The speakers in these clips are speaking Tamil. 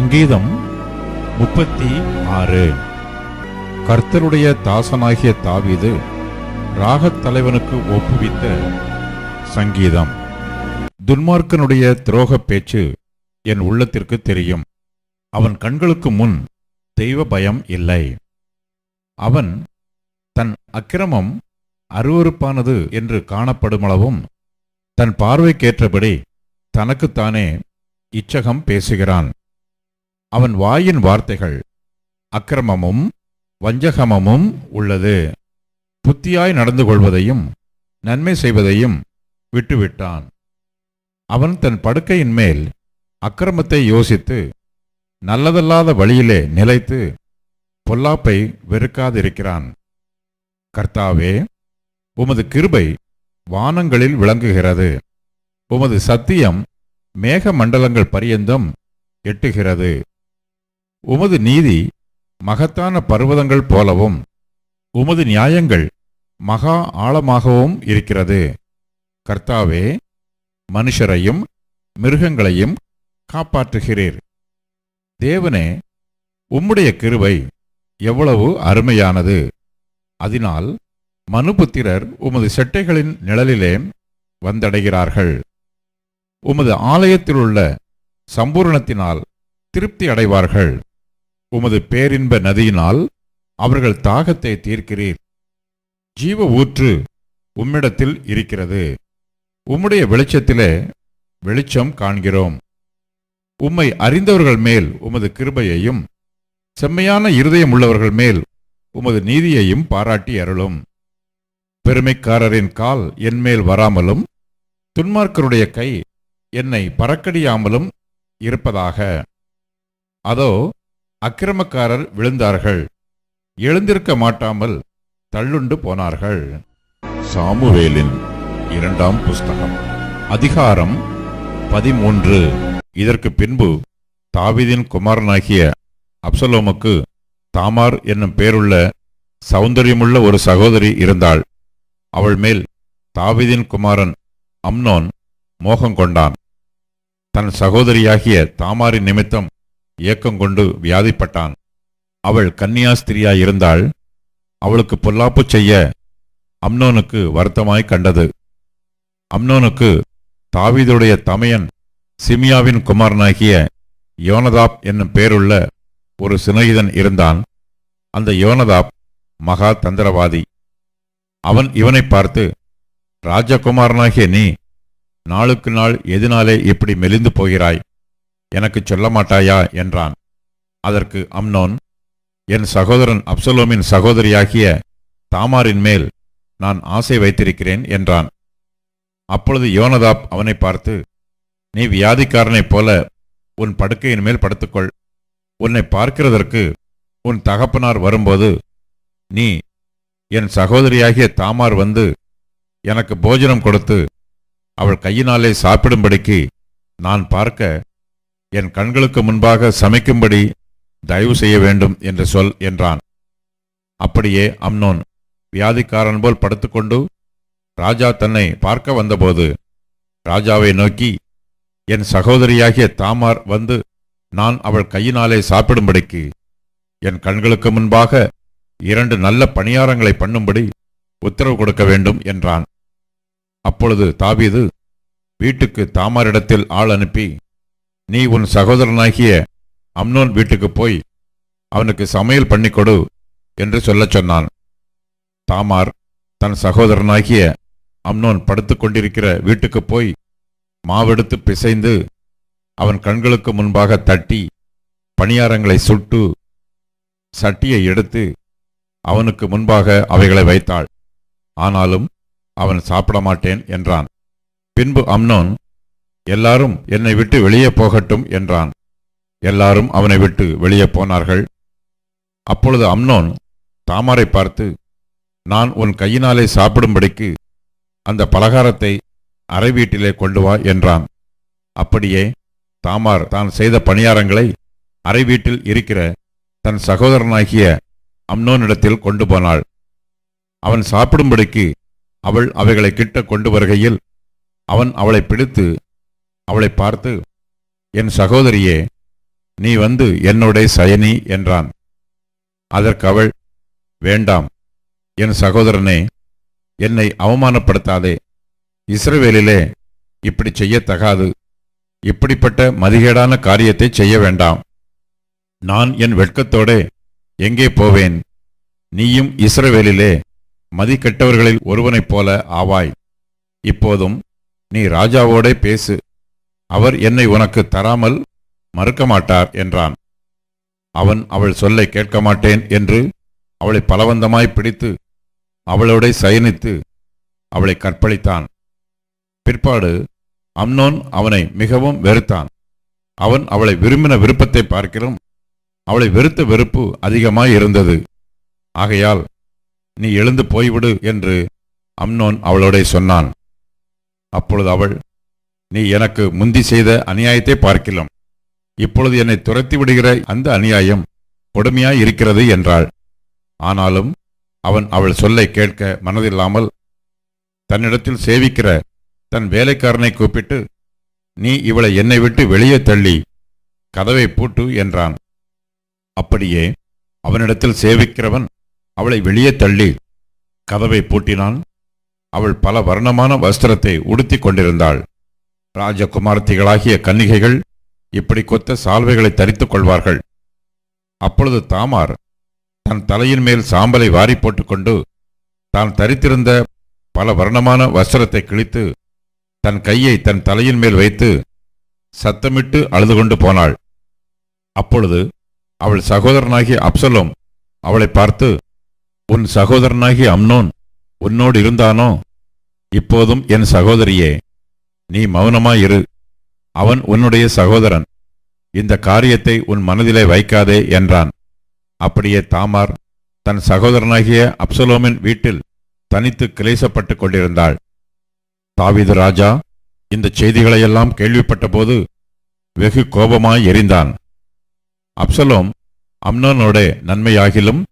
சங்கீதம் முப்பத்தி ஆறு கர்த்தருடைய தாசனாகிய தாவீது ராகத் தலைவனுக்கு ஒப்புவித்த சங்கீதம். துன்மார்க்கனுடைய துரோகப் பேச்சு என் உள்ளத்திற்கு தெரியும். அவன் கண்களுக்கு முன் தெய்வ பயம் இல்லை. அவன் தன் அக்கிரமம் அருவருப்பானது என்று காணப்படுமளவும் தன் பார்வைக்கேற்றபடி தனக்குத்தானே இச்சகம் பேசுகிறான். அவன் வாயின் வார்த்தைகள் அக்கிரமமும் வஞ்சகமமும் உள்ளது. புத்தியாய் நடந்து கொள்வதையும் நன்மை செய்வதையும் விட்டுவிட்டான். அவன் தன் படுக்கையின் மேல் அக்கிரமத்தை யோசித்து நல்லதல்லாத வழியிலே நிலைத்து பொல்லாப்பை வெறுக்காதிருக்கிறான். கர்த்தாவே உமது கிருபை வானங்களில் விளங்குகிறது. உமது சத்தியம் மேக மண்டலங்கள் பரியந்தம் எட்டுகிறது. உமது நீதி மகத்தான பர்வதங்கள் போலவும் உமது நியாயங்கள் மகா ஆழமாகவும் இருக்கிறது. கர்த்தாவே மனுஷரையும் மிருகங்களையும் காப்பாற்றுகிறீர். தேவனே உம்முடைய கிருவை எவ்வளவு அருமையானது. அதனால் மனுபுத்திரர் உமது செட்டைகளின் நிழலிலே வந்தடைகிறார்கள். உமது ஆலயத்திலுள்ள சம்பூரணத்தினால் திருப்தி அடைவார்கள். உமது பேரின்ப நதியினால் அவர்கள் தாகத்தை தீர்க்கிறீர். ஜீவ ஊற்று உம்மிடத்தில் இருக்கிறது. உம்முடைய வெளிச்சத்திலே வெளிச்சம் காண்கிறோம். உம்மை அறிந்தவர்கள் மேல் உமது கிருபையையும் செம்மையான இருதயம் உள்ளவர்கள் மேல் உமது நீதியையும் பாராட்டி அருளும். பெருமைக்காரரின் கால் என்மேல் வராமலும் துன்மார்க்கருடைய கை என்னை பறக்கடியாமலும் இருப்பதாக. அதோ அக்கிரமக்காரர் விழுந்தார்கள். எழுந்திருக்க மாட்டாமல் தள்ளுண்டு போனார்கள். சாமுவேலின் இரண்டாம் புஸ்தகம் அதிகாரம் பதிமூன்று. இதற்கு பின்பு தாவிதின் குமாரனாகிய அப்சலோமுக்கு தாமார் என்னும் பேருள்ள சௌந்தரியமுள்ள ஒரு சகோதரி இருந்தாள். அவள் மேல் தாவிதின் குமாரன் அம்னோன் மோகம் கொண்டான் தன் சகோதரியாகிய தாமாரின் நிமித்தம் ஏக்கம் கொண்டு வியாதிப்பட்டான். அவள் கன்னியாஸ்திரியாயிருந்தாள். அவளுக்கு பொல்லாப்பு செய்ய அம்னோனுக்கு வருத்தமாய் கண்டது. அம்னோனுக்கு தாவீதுடைய தமையன் சிமியாவின் குமாரனாகிய யோனதாப் என்னும் பேருள்ள ஒரு சிநேகிதன் இருந்தான். அந்த யோனதாப் மகா தந்திரவாதி. அவன் இவனை பார்த்து ராஜகுமாரனாகிய நீ நாளுக்கு நாள் எதினாலே இப்படி மெலிந்து போகிறாய். எனக்கு சொல்ல மாட்டாயா என்றான். அதற்கு அம்னோன் என் சகோதரன் அப்சலோமின் சகோதரியாகிய தாமாரின் மேல் நான் ஆசை வைத்திருக்கிறேன் என்றான். அப்பொழுது யோனதாப் அவனை பார்த்து நீ வியாதிக்காரனைப் போல உன் படுக்கையின் மேல் படுத்துக்கொள். உன்னை பார்க்கிறதற்கு உன் தகப்பனார் வரும்போது நீ என் சகோதரியாகிய தாமார் வந்து எனக்கு போஜனம் கொடுத்து அவள் கையினாலே சாப்பிடும்படிக்கு நான் பார்க்க என் கண்களுக்கு முன்பாக சமைக்கும்படி தயவு செய்ய வேண்டும் என்று சொல் என்றான். அப்படியே அம்னோன் வியாதிக்காரன் போல் படுத்துக்கொண்டு ராஜா தன்னை பார்க்க வந்தபோது ராஜாவை நோக்கி என் சகோதரியாகிய தாமார் வந்து நான் அவள் கையினாலே சாப்பிடும்படிக்கு என் கண்களுக்கு முன்பாக இரண்டு நல்ல பணியாரங்களை பண்ணும்படி உத்தரவு கொடுக்க வேண்டும் என்றான். அப்பொழுது தாபீது வீட்டுக்கு தாமாரிடத்தில் ஆள் அனுப்பி நீ உன் சகோதரனாகிய அம்னோன் வீட்டுக்கு போய் அவனுக்கு சமையல் பண்ணி கொடு என்று சொல்லச் சொன்னான். தாமார் தன் சகோதரனாகிய அம்னோன் படுத்துக்கொண்டிருக்கிற வீட்டுக்கு போய் மாவெடுத்து பிசைந்து அவன் கண்களுக்கு முன்பாக தட்டி பணியாரங்களை சுட்டு சட்டியை எடுத்து அவனுக்கு முன்பாக அவைகளை வைத்தாள். ஆனாலும் அவன் சாப்பிட மாட்டேன் என்றான். பின்பு அம்னோன் எல்லாரும் என்னை விட்டு வெளியே போகட்டும் என்றான். எல்லாரும் அவனை விட்டு வெளியே போனார்கள். அப்பொழுது அம்னோன் தாமாரை பார்த்து நான் உன் கையினாலே சாப்பிடும்படிக்கு அந்த பலகாரத்தை அறை வீட்டிலே கொண்டு வா என்றான். அப்படியே தாமார் தான் செய்த பணியாரங்களை அறை வீட்டில் இருக்கிற தன் சகோதரனாகிய அம்னோனிடத்தில் கொண்டு போனாள். அவன் சாப்பிடும்படிக்கு அவள் அவைகளை கிட்ட கொண்டு வருகையில் அவன் அவளை பிடித்து அவளை பார்த்து என் சகோதரியே நீ வந்து என்னுடைய சயனி என்றான். அதற்கு அவள் வேண்டாம் என் சகோதரனே என்னை அவமானப்படுத்தாதே. இஸ்ரவேலிலே இப்படி செய்யத்தகாது. இப்படிப்பட்ட மதிகேடான காரியத்தை செய்ய வேண்டாம். நான் என் வெட்கத்தோடே எங்கே போவேன்? நீயும் இஸ்ரவேலிலே மதிக்கெட்டவர்களில் ஒருவனைப் போல ஆவாய். இப்போதும் நீ ராஜாவோடே பேசு. அவர் என்னை உனக்கு தராமல் மறுக்க மாட்டார் என்றான். அவன் அவள் சொல்லை கேட்க மாட்டேன் என்று அவளை பலவந்தமாய் பிடித்து அவளோட சயனித்து அவளை கற்பழித்தான். பிற்பாடு அம்னோன் அவனை மிகவும் வெறுத்தான். அவன் அவளை விரும்பின விருப்பத்தை பார்க்கிறோம் அவளை வெறுத்த வெறுப்பு அதிகமாய் இருந்தது. ஆகையால் நீ எழுந்து போய்விடு என்று அம்னோன் அவளோட சொன்னான். அப்பொழுது அவள் நீ எனக்கு முந்தி செய்த அநியாயத்தை பார்க்கலாம். இப்பொழுது என்னை துரத்தி விடுகிற அந்த அநியாயம் கொடுமையாய் இருக்கிறது என்றாள். ஆனாலும் அவன் அவள் சொல்லை கேட்க மனதில்லாமல் தன்னிடத்தில் சேவிக்கிற தன் வேலைக்காரனை கூப்பிட்டு நீ இவளை என்னை விட்டு வெளியே தள்ளி கதவை பூட்டு என்றான். அப்படியே அவனிடத்தில் சேவிக்கிறவன் அவளை வெளியே தள்ளி கதவை பூட்டினான். அவள் பல வர்ணமான வஸ்திரத்தை உடுத்திக் கொண்டிருந்தாள். ராஜகுமார்த்திகளாகிய கன்னிகைகள் இப்படி கொத்த சால்வைகளை தரித்துக் கொள்வார்கள். அப்பொழுது தாமார் தன் தலையின் மேல் சாம்பலை வாரி போட்டுக்கொண்டு தான் தரித்திருந்த பல வர்ணமான வஸ்திரத்தை கிழித்து தன் கையை தன் தலையின் மேல் வைத்து சத்தமிட்டு அழுது கொண்டு போனாள். அப்பொழுது அவள் சகோதரனாகிய அப்சலோம் அவளை பார்த்து உன் சகோதரனாகிய அம்னோன் உன்னோடு இருந்தானோ? இப்போதும் என் சகோதரியே நீ மௌனமாயிரு அவன் உன்னுடைய சகோதரன். இந்த காரியத்தை உன் மனதிலே வைக்காதே என்றான். அப்படியே தாமார் தன் சகோதரனாகிய அப்சலோமின் வீட்டில் தனித்து கிளேசப்பட்டுக் கொண்டிருந்தாள். தாவிது ராஜா இந்த செய்திகளையெல்லாம் கேள்விப்பட்டபோது வெகு கோபமாய் எரிந்தான். அப்சலோம் அம்னோனோட நன்மையாகிலும்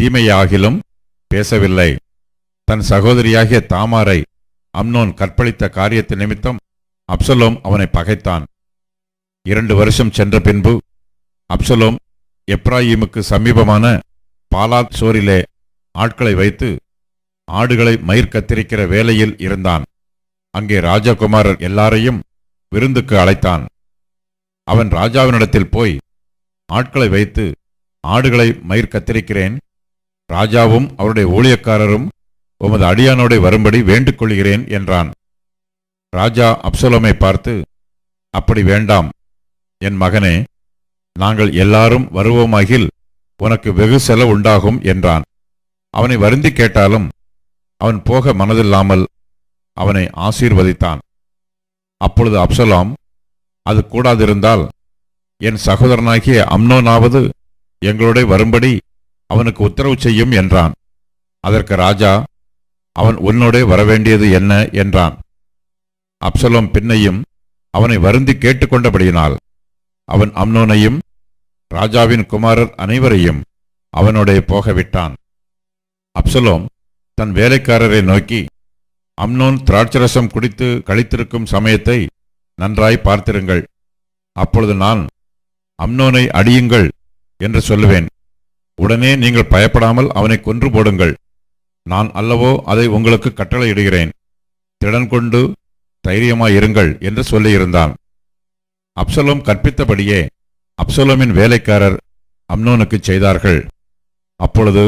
தீமையாகிலும் பேசவில்லை. தன் சகோதரியாகிய தாமாரை அம்னோன் கற்பழித்த காரியத்தை நிமித்தம் அப்சலோம் அவனை பகைத்தான். இரண்டு வருஷம் சென்ற பின்பு அப்சலோம் எப்ராஹிமுக்கு சமீபமான பாலாத் சோரிலே ஆட்களை வைத்து ஆடுகளை மயிர் கத்திரிக்கிற வேலையில் இருந்தான். அங்கே ராஜகுமாரர் எல்லாரையும் விருந்துக்கு அழைத்தான். அவன் ராஜாவினிடத்தில் போய் ஆட்களை வைத்து ஆடுகளை மயிர் கத்திரிக்கிறேன். ராஜாவும் அவருடைய ஊழியக்காரரும் உமது அடியானோட வரும்படி வேண்டுக் கொள்கிறேன் என்றான். ராஜா அப்சலோமை பார்த்து அப்படி வேண்டாம். என் மகனே நாங்கள் எல்லாரும் வருவோமாகில் உனக்கு வெகு செலவு உண்டாகும் என்றான். அவனை வருந்தி கேட்டாலும் அவன் போக மனதில்லாமல் அவனை ஆசீர்வதித்தான். அப்பொழுது அப்சலாம் அது கூடாதிருந்தால் என் சகோதரனாகிய அம்னோனாவது எங்களோட வரும்படி அவனுக்கு உத்தரவு செய்யும் என்றான். அதற்கு ராஜா அவன் உன்னோடே வரவேண்டியது என்ன? என்றான். அப்சலோம் பின்னையும் அவனை வருந்தி கேட்டுக்கொண்டபடியினால் அவன் அம்னோனையும் ராஜாவின் குமாரர் அனைவரையும் அவனோடே போகவிட்டான். அப்சலோம் தன் வேலைக்காரரை நோக்கி அம்னோன் திராட்சரசம் குடித்து கழித்திருக்கும் சமயத்தை நன்றாய் பார்த்திருங்கள். அப்பொழுது நான் அம்னோனை அடியுங்கள் என்று சொல்லுவேன். உடனே நீங்கள் பயப்படாமல் அவனை கொன்று போடுங்கள். நான் அல்லவோ அதை உங்களுக்கு கட்டளையிடுகிறேன். திடன் கொண்டு தைரியமாயிருங்கள் என்று சொல்லியிருந்தான். அப்சலோம் கற்பித்தபடியே அப்சலோமின் வேலைக்காரர் அம்னோனுக்கு செய்தார்கள். அப்பொழுது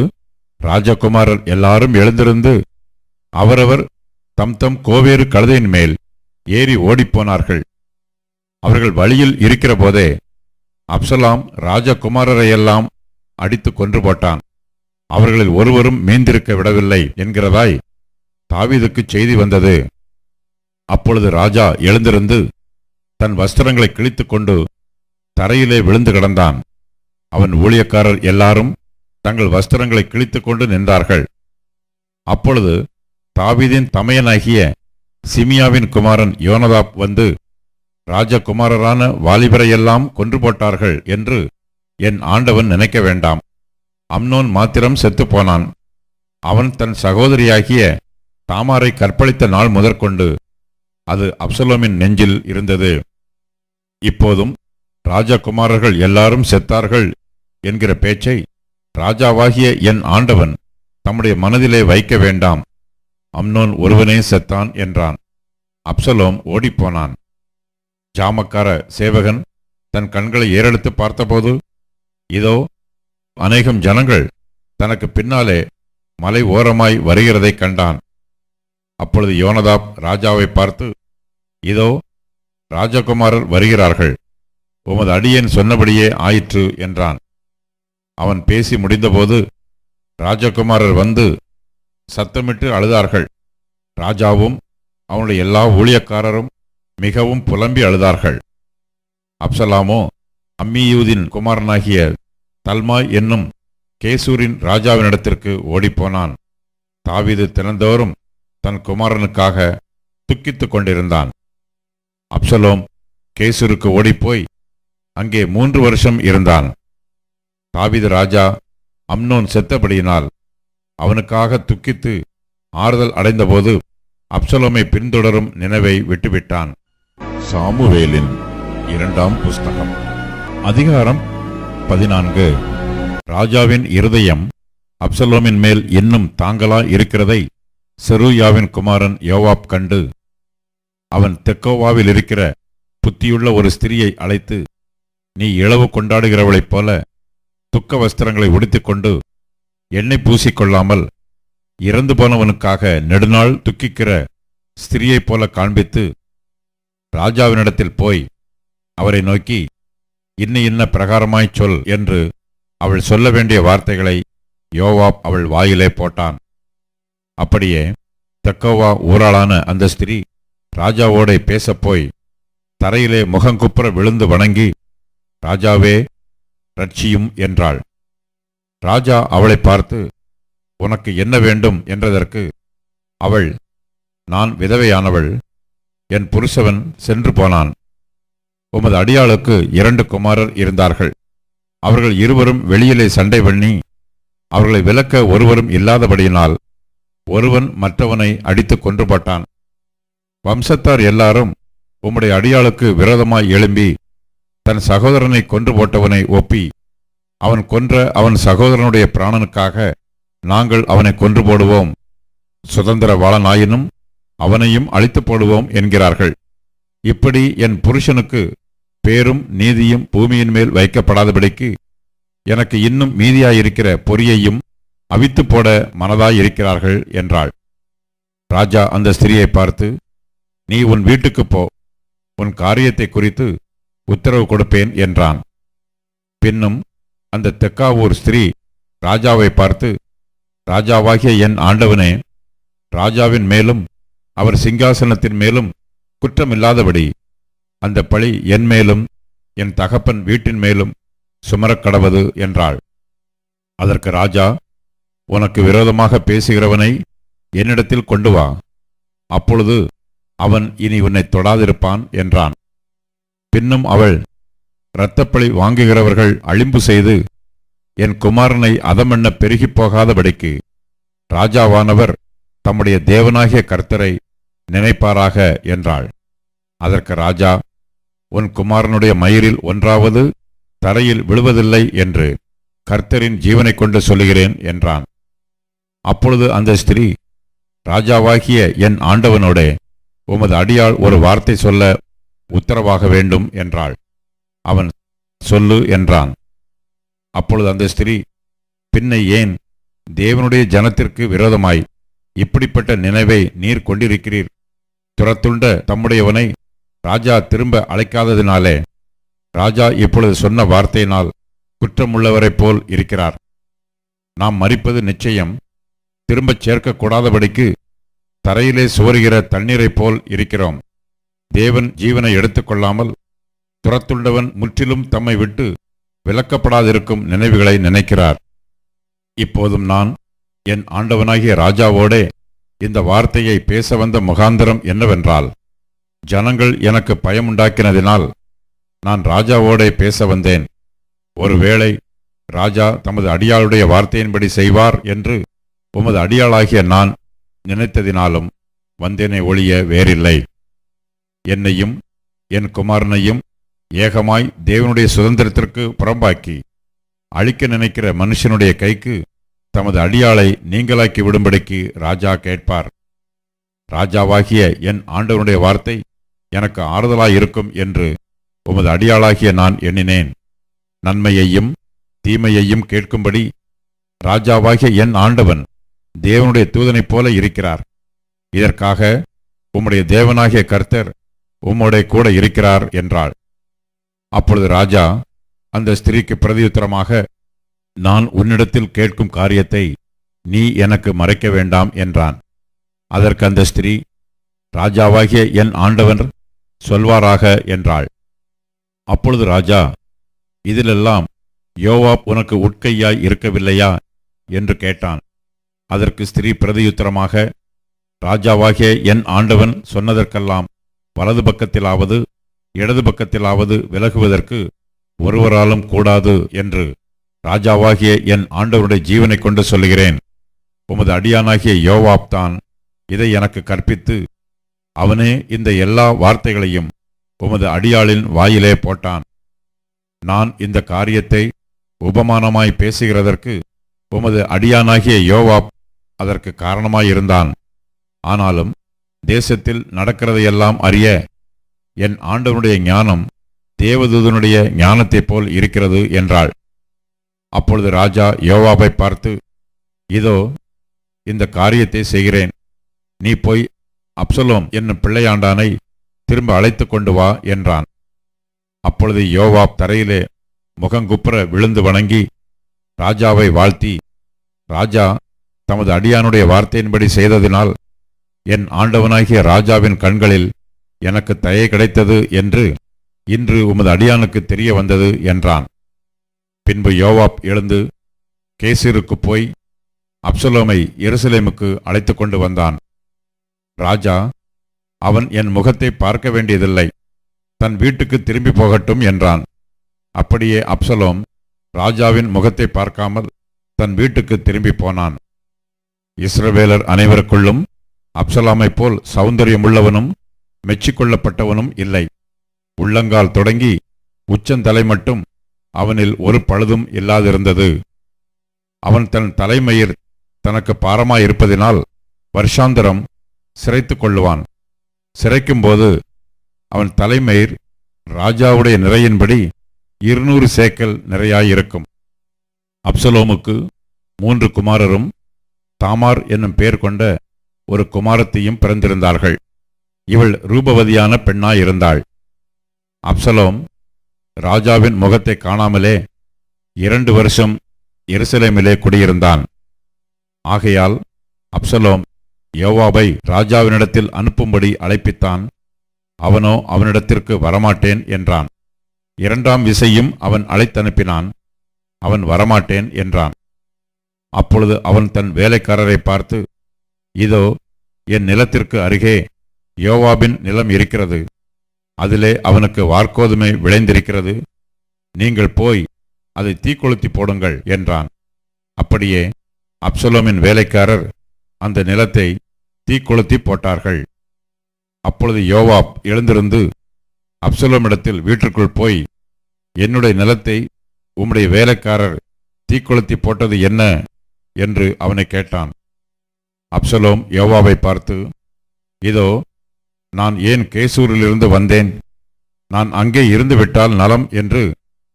ராஜகுமாரர் எல்லாரும் எழுந்திருந்து அவரவர் தம் தம் கோவேறு கழுதையின் மேல் ஏறி ஓடிப்போனார்கள். அவர்கள் வழியில் இருக்கிற போதே அப்சலாம் ராஜகுமாரரையெல்லாம் அடித்து கொன்று போட்டான். அவர்களில் ஒருவரும் மீந்திருக்க விடவில்லை என்கிறதாய் தாவீதுக்கு செய்தி வந்தது. அப்பொழுது ராஜா எழுந்திருந்து தன் வஸ்திரங்களை கிழித்து கொண்டு தரையிலே விழுந்து கிடந்தான். அவன் ஊழியக்காரர் எல்லாரும் தங்கள் வஸ்திரங்களை கிழித்துக் கொண்டு நின்றார்கள். அப்பொழுது தாவீதின் தமையனாகிய சிமியாவின் குமாரன் யோனதாப் வந்து ராஜகுமாரரான வாலிபரையெல்லாம் கொன்று போட்டார்கள் என்று என் ஆண்டவன் நினைக்க வேண்டாம். அம்னோன் மாத்திரம் செத்து போனான் அவன் தன் சகோதரியாகிய தாமாரை கற்பழித்த நாள் முதற்கொண்டு அது அப்சலோமின் நெஞ்சில் இருந்தது. இப்போதும் ராஜகுமாரர்கள் எல்லாரும் செத்தார்கள் என்கிற பேச்சை ராஜாவாகிய என் ஆண்டவன் தம்முடைய மனதிலே வைக்க வேண்டாம். அம்னோன் ஒருவனே செத்தான் என்றான். அப்சலோம் ஓடிப்போனான். ஜாமக்கார சேவகன் தன் கண்களை ஏறெடுத்து பார்த்தபோது இதோ அநேகம் ஜனங்கள் தனக்கு பின்னாலே மலை ஓரமாய் வருகிறதை கண்டான். அப்பொழுது யோனதாப் ராஜாவை பார்த்து இதோ ராஜகுமாரர் வருகிறார்கள். உமது அடியேன் சொன்னபடியே ஆயிற்று என்றான். அவன் பேசி முடிந்தபோது ராஜகுமாரர் வந்து சத்தமிட்டு அழுதார்கள். ராஜாவும் அவனுடைய எல்லா ஊழியக்காரரும் மிகவும் புலம்பி அழுதார்கள். அப்சலாமோ அம்மியூதின் குமாரனாகிய தல்மாய் என்னும் கேசூரின் ராஜாவினிடத்திற்கு ஓடிப்போனான். தாவிது தினந்தோறும் தன் குமாரனுக்காக துக்கித்துக் கொண்டிருந்தான். அப்சலோம் கேசூருக்கு ஓடிப்போய் அங்கே மூன்று வருஷம் இருந்தான். தாவிது ராஜா அம்னோன் செத்தபடியினால் அவனுக்காக துக்கித்து ஆறுதல் அடைந்தபோது அப்சலோமை பின்தொடரும் நினைவை விட்டுவிட்டான். சாமுவேலின் இரண்டாம் புஸ்தகம். அதிகாரம் பதினான்கு. ராஜாவின் இருதயம் அப்சலோமின் மேல் இன்னும் தாங்களா இருக்கிறதை செருயாவின் குமாரன் யோவாப் கண்டு அவன் தெக்கோவாவில் இருக்கிற புத்தியுள்ள ஒரு ஸ்திரியை அழைத்து நீ இளவு கொண்டாடுகிறவளைப் போல துக்க வஸ்திரங்களை உடுத்திக்கொண்டு எண்ணெய் பூசிக்கொள்ளாமல் இறந்து போனவனுக்காக நெடுநாள் துக்கிக்கிற ஸ்திரியைப் போல காண்பித்து ராஜாவினிடத்தில் போய் அவரை நோக்கி இன்ன இன்ன பிரகாரமாய்ச் சொல் என்று அவள் சொல்ல வேண்டிய வார்த்தைகளை யோவாப் அவள் வாயிலே போட்டான். அப்படியே தெக்கோவா ஊராளான அந்த ஸ்திரீ ராஜாவோடே பேசப்போய் தரையிலே முகங்குப்புற விழுந்து வணங்கி ராஜாவே ரட்சியும் என்றாள். ராஜா அவளை பார்த்து உனக்கு என்ன வேண்டும்? என்றதற்கு அவள் நான் விதவையானவள். என் புருஷவன் சென்று போனான். உமது அடியாளுக்கு இரண்டு குமாரர் இருந்தார்கள். அவர்கள் இருவரும் வெளியிலே சண்டை பண்ணி அவர்களை விலக்க ஒருவரும் இல்லாதபடியினால் ஒருவன் மற்றவனை அடித்துக் கொன்று போட்டான். வம்சத்தார் எல்லாரும் உம்முடைய அடியாளுக்கு விரோதமாய் எழும்பி தன் சகோதரனை கொன்று போட்டவனை ஒப்பி அவன் கொன்ற அவன் சகோதரனுடைய பிராணனுக்காக நாங்கள் அவனை கொன்று போடுவோம். சுதந்திர வாழனாயினும் அவனையும் அழித்து போடுவோம் என்கிறார்கள். இப்படி என் புருஷனுக்கு பேரும் நீதியும் பூமியின் மேல் வைக்கப்படாதபடிக்கு எனக்கு இன்னும் மீதியாயிருக்கிற பொறியையும் அவித்து போட மனதாயிருக்கிறார்கள் என்றாள். ராஜா அந்த ஸ்திரியை பார்த்து நீ உன் வீட்டுக்குப் போ. உன் காரியத்தை குறித்து உத்தரவு கொடுப்பேன் என்றான். பின்னும் அந்த தெக்காவூர் ஸ்திரீ ராஜாவை பார்த்து ராஜாவாகிய என் ஆண்டவனே ராஜாவின் மேலும் அவர் சிங்காசனத்தின் மேலும் குற்றமில்லாதபடி அந்த பழி என் மேலும் என் தகப்பன் வீட்டின் மேலும் சுமரக் கடவது என்றாள். அதற்கு ராஜா உனக்கு விரோதமாக பேசுகிறவனை என்னிடத்தில் கொண்டு வா. அப்பொழுது அவன் இனி உன்னை தொடாதிருப்பான் என்றான். பின்னும் அவள் இரத்தப்பழி வாங்குகிறவர்கள் அழிம்பு செய்து என் குமாரனை அதமெண்ண பெருகிப் போகாதபடிக்கு ராஜாவானவர் தம்முடைய தேவனாகிய கர்த்தரை நினைப்பாராக என்றாள். அதற்கு ராஜா உன் குமாரனுடைய மயிரில் ஒன்றாவது தரையில் விழுவதில்லை என்று கர்த்தரின் ஜீவனை கொண்டு சொல்லுகிறேன் என்றான். அப்பொழுது அந்த ஸ்திரீ ராஜாவாகிய என் ஆண்டவனோடே உமது அடியாள் ஒரு வார்த்தை சொல்ல உத்தரவாக வேண்டும் என்றாள். அவன் சொல்லு என்றான். அப்பொழுது அந்த ஸ்திரீ பின்னை ஏன் தேவனுடைய ஜனத்திற்கு விரோதமாய் இப்படிப்பட்ட நினைவை நீர் கொண்டிருக்கிறீர்? துரத்துண்ட தம்முடையவனை ராஜா திரும்ப அழைக்காததினாலே ராஜா இப்பொழுது சொன்ன வார்த்தையினால் குற்றமுள்ளவரைப் போல் இருக்கிறார். நாம் மறிப்பது நிச்சயம். திரும்பச் சேர்க்கக்கூடாதபடிக்கு தரையிலே சுவருகிற தண்ணீரைப் போல் இருக்கிறோம். தேவன் ஜீவனை எடுத்துக்கொள்ளாமல் துரத்துள்ளவன் முற்றிலும் தம்மை விட்டு விலக்கப்படாதிருக்கும் நினைவுகளை நினைக்கிறார். இப்போதும் நான் என் ஆண்டவனாகிய ராஜாவோடே இந்த வார்த்தையை பேச வந்த முகாந்திரம் என்னவென்றால் ஜனங்கள் எனக்கு பயமுண்டாக்கினதினால் நான் ராஜாவோடே பேச வந்தேன். ஒருவேளை ராஜா தமது அடியாளுடைய வார்த்தையின்படி செய்வார் என்று உமது அடியாளாகிய நான் நினைத்ததினாலும் வந்தேனை ஒழிய வேறில்லை. என்னையும் என் குமாரனையும் ஏகமாய் தேவனுடைய சுதந்திரத்திற்கு புறம்பாக்கி அழிக்க நினைக்கிற மனுஷனுடைய கைக்கு தமது அடியாளை நீங்களாக்கி விடும்படிக்கு ராஜா கேட்பார். ராஜாவாகிய என் ஆண்டவனுடைய வார்த்தை எனக்கு ஆறுதலாயிருக்கும் என்று உமது அடியாளாகிய நான் எண்ணினேன். நன்மையையும் தீமையையும் கேட்கும்படி ராஜாவாகிய என் ஆண்டவன் தேவனுடைய தூதனைப் போல இருக்கிறார். இதற்காக உம்முடைய தேவனாகிய கர்த்தர் உம்முடைய கூட இருக்கிறார் என்றாள். அப்பொழுது ராஜா அந்த ஸ்திரீக்கு பிரதியுத்தரமாக நான் உன்னிடத்தில் கேட்கும் காரியத்தை நீ எனக்கு மறைக்க வேண்டாம் என்றான். அதற்கு அந்த ஸ்திரீ ராஜாவாகிய என் ஆண்டவன் சொல்வாராக என்றாள். அப்பொழுது ராஜா இதிலெல்லாம் யோவாப் உனக்கு உட்கையாய் இருக்கவில்லையா? என்று கேட்டான். அதற்கு ஸ்திரீ பிரதியுத்தரமாக ராஜாவாகிய என் ஆண்டவன் சொன்னதற்கெல்லாம் வலது பக்கத்திலாவது இடது பக்கத்திலாவது விலகுவதற்கு ஒருவராலும் கூடாது என்று ராஜாவாகிய என் ஆண்டவருடைய ஜீவனை கொண்டு சொல்லுகிறேன். உமது அடியானாகிய யோவாப் தான் இதை எனக்கு கற்பித்து அவனே இந்த எல்லா வார்த்தைகளையும் உமது அடியாளின் வாயிலே போட்டான். நான் இந்த காரியத்தை உபமானமாய் பேசுகிறதற்கு உமது அடியானாகிய யோவாப் அதற்கு காரணமாயிருந்தான். ஆனாலும் தேசத்தில் நடக்கிறதையெல்லாம் அறிய என் ஆண்டவனுடைய ஞானம் தேவதூதனுடைய ஞானத்தைப் போல் இருக்கிறது என்றாள். அப்பொழுது ராஜா யோவாபை பார்த்து இதோ இந்த காரியத்தை செய்கிறேன். நீ போய் அப்சலோம் என்னும் பிள்ளையாண்டானை திரும்ப அழைத்து கொண்டு வா என்றான். அப்பொழுது யோவாப் தரையிலே முகங்குப்புற விழுந்து வணங்கி ராஜாவை வாழ்த்தி ராஜா தமது அடியானுடைய வார்த்தையின்படி செய்ததினால் என் ஆண்டவனாகிய ராஜாவின் கண்களில் எனக்கு தயை கிடைத்தது என்று இன்று உமது அடியானுக்கு தெரிய வந்தது என்றான். பின்பு யோவாப் எழுந்து கேசீருக்கு போய் அப்சலோமை எருசலேமுக்கு அழைத்து கொண்டு வந்தான். ராஜா அவன் என் முகத்தை பார்க்க வேண்டியதில்லை. தன் வீட்டுக்கு திரும்பி போகட்டும் என்றான். அப்படியே அப்சலோம் ராஜாவின் முகத்தை பார்க்காமல் தன் வீட்டுக்கு திரும்பி போனான். இஸ்ரவேலர் அனைவருக்குள்ளும் அப்சலாமைப் போல் சௌந்தரியமுள்ளவனும் மெச்சிக்கொள்ளப்பட்டவனும் இல்லை. உள்ளங்கால் தொடங்கி உச்சந்தலை மட்டும் அவனில் ஒரு பழுதும் இல்லாதிருந்தது. அவன் தன் தலைமயிர் தனக்கு பாரமாயிருப்பதினால் வருஷாந்தரம் சிரைத்துக் கொள்ளுவான். சிறைக்கும்போது அவன் தலைமயிர் ராஜாவுடைய நிறையின்படி இருநூறு சேக்கல் நிறையாயிருக்கும். அப்சலோமுக்கு மூன்று குமாரரும் தாமார் என்னும் பெயர் கொண்ட ஒரு குமாரத்தையும் பிறந்திருந்தார்கள். இவள் ரூபவதியான பெண்ணாயிருந்தாள். அப்சலோம் ராஜாவின் முகத்தை காணாமலே இரண்டு வருஷம் எருசலேமிலே குடியிருந்தான். ஆகையால் அப்சலோம் யோவாபை ராஜாவினிடத்தில் அனுப்பும்படி அழைப்பித்தான் அவனோ அவனிடத்திற்கு வரமாட்டேன் என்றான். இரண்டாம் விசையும் அவன் அழைத்தனுப்பினான் அவன் வரமாட்டேன் என்றான். அப்பொழுது அவன் தன் வேலைக்காரரை பார்த்து இதோ என் நிலத்திற்கு அருகே யோவாபின் நிலம் இருக்கிறது. அதிலே அவனுக்கு வார்க்கோதுமை விளைந்திருக்கிறது. நீங்கள் போய் அதை தீக்கொளுத்தி போடுங்கள் என்றான். அப்படியே அப்சலோமின் வேலைக்காரர் அந்த நிலத்தை தீக்குளத்தி போட்டார்கள். அப்பொழுது யோவாப் எழுந்திருந்து அப்சலோமிடத்தில் வீட்டிற்குள் போய் என்னுடைய நிலத்தை உம்முடைய வேலைக்காரர் தீக்குளத்தி போட்டது என்ன? என்று அவனை கேட்டான். அப்சலோம் யோவாவை பார்த்து இதோ நான் ஏன் கேசூரிலிருந்து வந்தேன்? நான் அங்கே இருந்துவிட்டால் நலம் என்று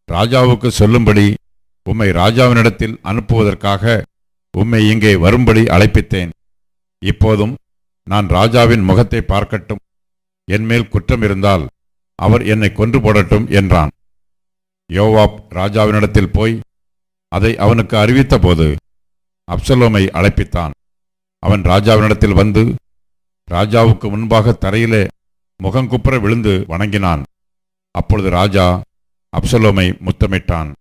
ராஜாவுக்கு சொல்லும்படி உம்மை ராஜாவினிடத்தில் அனுப்புவதற்காக உம்மை இங்கே வரும்படி அழைப்பித்தேன். இப்போதும் நான் ராஜாவின் முகத்தை பார்க்கட்டும். என்மேல் குற்றம் இருந்தால் அவர் என்னை கொன்று போடட்டும் என்றான். யோவாப் ராஜாவினிடத்தில் போய் அதை அவனுக்கு அறிவித்தபோது அப்சலோமை அழைப்பித்தான். அவன் ராஜாவினிடத்தில் வந்து ராஜாவுக்கு முன்பாக தரையிலே முகங்குப்புற விழுந்து வணங்கினான். அப்பொழுது ராஜா அப்சலோமை முத்தமிட்டான்.